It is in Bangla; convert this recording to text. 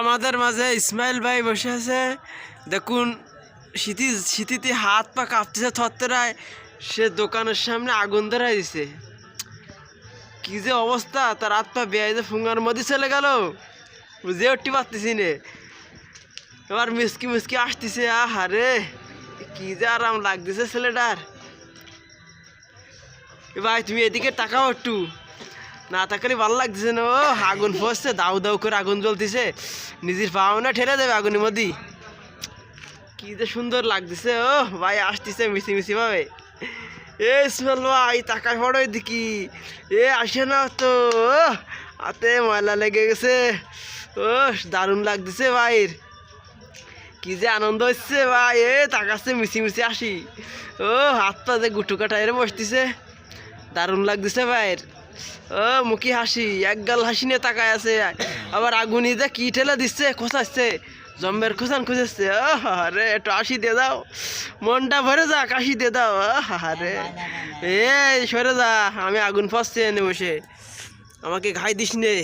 আমাদের মাঝে ইসমাইল ভাই বসে আছে। দেখুন শীতি শীতিতে হাত পা কাঁপতেছে থরতরায় সে দোকানের সামনে আগুন ধরাই দিছে। কি যে অবস্থা, তার হাত পা বেয়ে ফুঙ্গার মধ্যে চলে গেল। বুঝে উঠতে পারতেছি নে। এবার মিসকি মিসকি আসতেছে, আহারে, কি যে আরাম লাগতেছে ছেলেটার। ভাই, তুমি এদিকে তাকাও একটু। না তাকালে ভালো লাগতেছে না, ও। আগুন ফসছে, দাউ দাউ করে আগুন জ্বলতেছে। নিজের পাও না ঠেলে দেবে আগুনের মধ্যে। কি যে সুন্দর লাগতেছে, ও। ভাই, আসতেছে মিশি মিশি ভাবে। এ স্মেল ভাই, তাকায় পড়ো দেখি এ আসে না তো হাতে ময়লা লেগে গেছে। ও, দারুণ লাগতেছে ভাইয়ের কি যে আনন্দ হচ্ছে ভাই, এ, তাকাচ্ছে মিশি মিশি আসি। ও, হাত পা যে গুটু কাটায় বসতেছে। দারুণ লাগতেছে ভাইয়ের ও, মুখি হাসি, এক গাল হাসি নিয়ে তাকায় আছে। আবার আগুনি যে কি ঠেলে দিচ্ছে, খোঁচাচ্ছে, জম্বের খোঁচান খুঁজেছে। আরে একটু হাসি দিয়ে দাও। মনটা ভরে যা কাশি দিয়ে দাও। আরে এই, সরে যা, আমি আগুন ফাঁসছি এনে বসে। আমাকে ঘাই দিস নে।